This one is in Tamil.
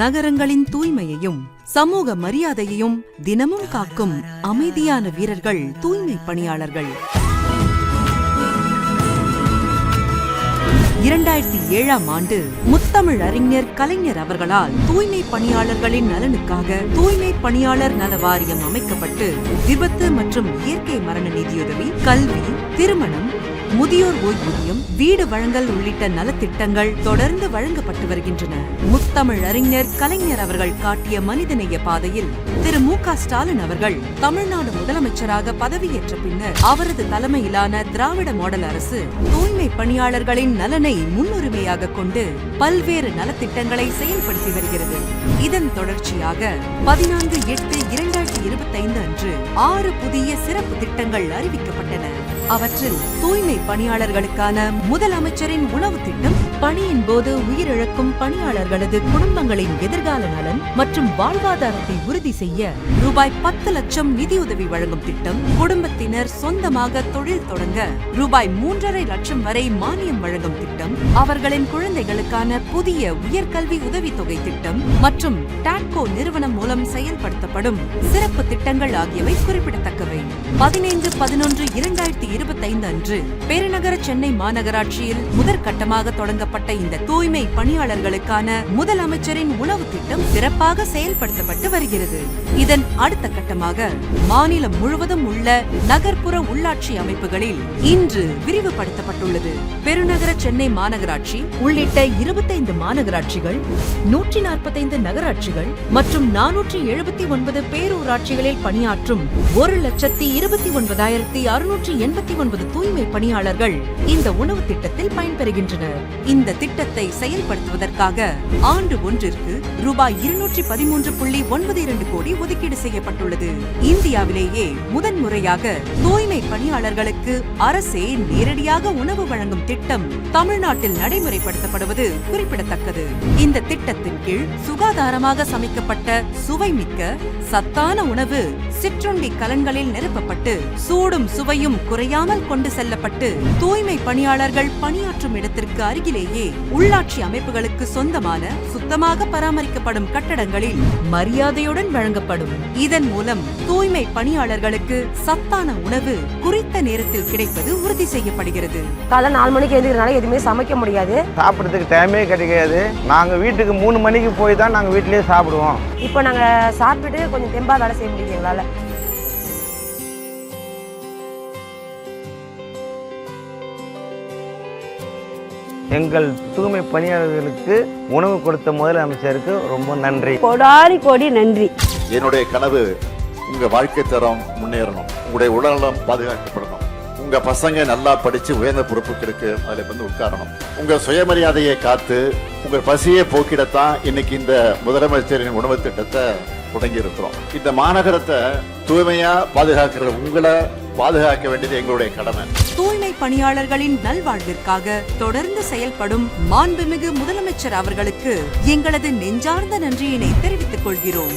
நகரங்களின் தூய்மையையும் சமூக மரியாதையையும் தினமும் காக்கும் அமைதியான வீரர்கள் தூய்மை பணியாளர்கள். இரண்டாயிரத்தி ஏழாம் ஆண்டு முத்தமிழ் அறிஞர் கலைஞர் அவர்களால் தூய்மை பணியாளர்களின் நலனுக்காக தூய்மை பணியாளர் நல வாரியம் அமைக்கப்பட்டு விபத்து மற்றும் இயற்கை மரண நிதியுதவி கல்வி திருமணம் முதியோர் ஓய்வூதியம் வீடு வழங்கல் உள்ளிட்ட நலத்திட்டங்கள் தொடர்ந்து வழங்கப்பட்டு வருகின்றன. முத்தமிழ் அறிஞர் கலைஞர் அவர்கள் காட்டிய மனிதநேய பாதையில் திரு மு க ஸ்டாலின் அவர்கள் தமிழ்நாடு முதலமைச்சராக பதவியேற்ற பின்னர் அவரது தலைமையிலான திராவிட மாடல் அரசு தூய்மை பணியாளர்களின் நலனை முன்னுரிமையாக கொண்டு பல்வேறு நலத்திட்டங்களை செயல்படுத்தி வருகிறது. இதன் தொடர்ச்சியாக பதினான்கு எட்டு இரண்டாயிரத்தி இருபத்தைந்து அன்று ஆறு புதிய சிறப்பு திட்டங்கள் அறிவிக்கப்பட்டன. அவற்றில் தூய்மை பணியாளர்களுக்கான முதலமைச்சரின் உணவு திட்டம் பணியின் போது உயிரிழக்கும் பணியாளர்களது குடும்பங்களின் எதிர்கால நலன் மற்றும் வாழ்வாதாரத்தை உறுதி செய்ய ரூபாய் பத்து லட்சம் நிதியுதவி வழங்கும் திட்டம் குடும்பத்தினர் சொந்தமாக தொழில் தொடங்க ரூபாய் மூன்றரை லட்சம் வரை மானியம் வழங்கும் திட்டம் அவர்களின் குழந்தைகளுக்கான புதிய உயர்கல்வி உதவித்தொகை திட்டம் மற்றும் டாட்கோ நிறுவனம் மூலம் செயல்படுத்தப்படும் சிறப்பு திட்டங்கள் ஆகியவை குறிப்பிடத்தக்கவை. பதினைந்து பதினொன்று இரண்டாயிரத்தி இருபத்தைந்து அன்று பெருநகர சென்னை மாநகராட்சியில் முதற்கட்டமாக தொடங்க தொடங்கப்பட்ட இந்த தூய்மை பணியாளர்களுக்கான முதலமைச்சரின் உணவு திட்டம் சிறப்பாக செயல்படுத்தப்பட்டு வருகிறது. இதன் அடுத்த கட்டமாக மாநிலம் முழுவதும் உள்ள நகர்ப்புற உள்ளாட்சி அமைப்புகளில் இன்று விரிவுபடுத்தப்பட்டுள்ளது. பெருநகர சென்னை மாநகராட்சி உள்ளிட்ட இருபத்தைந்து மாநகராட்சிகள் நூற்றி நாற்பத்தைந்து நகராட்சிகள் மற்றும் நானூற்றி எழுபத்தி ஒன்பது பேரூராட்சிகளில் பணியாற்றும் ஒரு லட்சத்தி இருபத்தி ஒன்பதாயிரத்தி அறுநூற்றி எண்பத்தி ஒன்பது தூய்மை பணியாளர்கள் இந்த உணவு திட்டத்தில் பயன்பெறுகின்றனர். இந்த திட்டத்தை செயல்படுத்துவதற்காக ஆண்டு ஒன்றிற்கு ரூபாய் இருநூற்றி பதிமூன்று புள்ளி ஒன்பது இரண்டு கோடி ஒதுக்கீடு செய்யப்பட்டுள்ளது. இந்தியாவிலேயே முதன்முறையாக தூய்மை பணியாளர்களுக்கு அரசே நேரடியாக உணவு வழங்கும் திட்டம் தமிழ்நாட்டில் நடைமுறைப்படுத்தப்படுவது குறிப்பிடத்தக்கது. இந்த திட்டத்தின் கீழ் சுகாதாரமாக சமைக்கப்பட்ட சுவைமிக்க சத்தான உணவு சிற்றுண்டி கலன்களில் நிரப்பப்பட்டு சூடும் சுவையும் குறையாமல் கொண்டு செல்லப்பட்டு தூய்மை பணியாளர்கள் பணியாற்றும் இடத்திற்கு அருகிலேயே உள்ளாட்சி அமைப்புகளுக்கு சொந்தமான சுத்தமாக பராமரிக்கப்படும் கட்டடங்களில் மரியாதையுடன் வழங்கப்படும். இதன் மூலம் தூய்மை பணியாளர்களுக்கு சத்தான உணவு குறித்த நேரத்தில் கிடைப்பது உறுதி செய்யப்படுகிறது. காலை நாலு மணிக்கு எழுந்திரிக்கிறனால எதுவுமே சமைக்க முடியாது. சாப்பிட்றதுக்கு டைமே கிடைக்காது. நாங்கள் வீட்டுக்கு மூணு மணிக்கு போய் தான் நாங்கள் வீட்டிலேயே சாப்பிடுவோம். இப்போ நாங்கள் சாப்பிட்டுட்டு கொஞ்சம் தெம்பா வேலை செய்ய முடியுது எங்களால். எங்கள் தூய்மை பணியாளர்களுக்கு உணவு கொடுத்த முதலமைச்சருக்கு ரொம்ப நன்றி. கோடாரி கோடி நன்றி. என்னுடைய கனவு உங்க வாழ்க்கை தரம் முன்னேறணும். உங்களுடைய உடல்நலம் பாதுகாக்கப்படணும். உங்க பசங்க நல்லா படிச்சு உயர்ந்த பொறுப்புகளுக்கு அதுல வந்து உட்காரணும். உங்க சுயமரியாதையை காத்து உங்க பசியை போக்கிடத்தான் இன்னைக்கு இந்த முதலமைச்சரின் உணவு திட்டத்தை தொடங்கி இருக்கிறோம். இந்த மாநகரத்தை தூய்மையா பாதுகாக்கிற உங்களை பாதுகாக்க வேண்டியது எங்களுடைய கடமை. தூய்மை பணியாளர்களின் நல்வாழ்விற்காக தொடர்ந்து செயல்படும் மாண்புமிகு முதலமைச்சர் அவர்களுக்கு எங்களது நெஞ்சார்ந்த நன்றியினை தெரிவித்துக் கொள்கிறோம்.